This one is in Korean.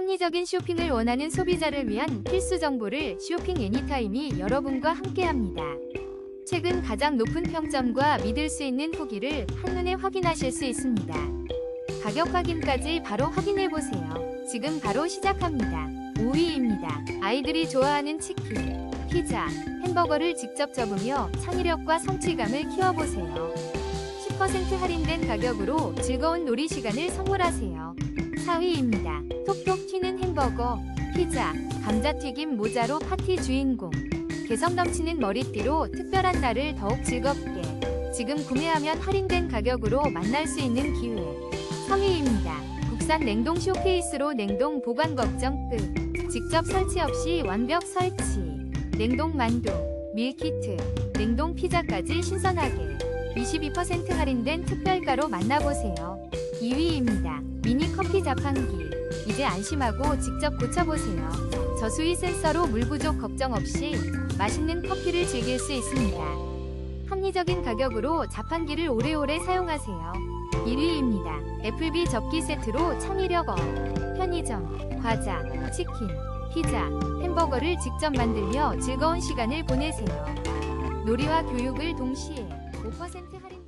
합리적인 쇼핑을 원하는 소비자를 위한 필수 정보를 쇼핑 애니타임이 여러분과 함께합니다. 최근 가장 높은 평점과 믿을 수 있는 후기를 한눈에 확인하실 수 있습니다. 가격 확인까지 바로 확인해 보세요. 지금 바로 시작합니다. 5위입니다. 아이들이 좋아하는 치킨, 피자, 햄버거를 직접 접으며 창의력과 성취감을 키워보세요. 10% 할인된 가격으로 즐거운 놀이 시간을 선물하세요. 4위입니다. 톡톡 햄버거, 피자, 감자튀김 모자로 파티 주인공. 개성 넘치는 머리띠로 특별한 날을 더욱 즐겁게. 지금 구매하면 할인된 가격으로 만날 수 있는 기회. 3위입니다. 국산 냉동 쇼케이스로 냉동 보관 걱정 끝. 직접 설치 없이 완벽 설치. 냉동 만두, 밀키트, 냉동 피자까지 신선하게. 22% 할인된 특별가로 만나보세요. 2위입니다. 미니 커피 자판기. 이제 안심하고 직접 고쳐보세요. 저수위 센서로 물 부족 걱정 없이 맛있는 커피를 즐길 수 있습니다. 합리적인 가격으로 자판기를 오래오래 사용하세요. 1위입니다. 애플비 접기 세트로 창의력 업. 편의점, 과자, 치킨, 피자, 햄버거를 직접 만들며 즐거운 시간을 보내세요. 놀이와 교육을 동시에 5% 할인된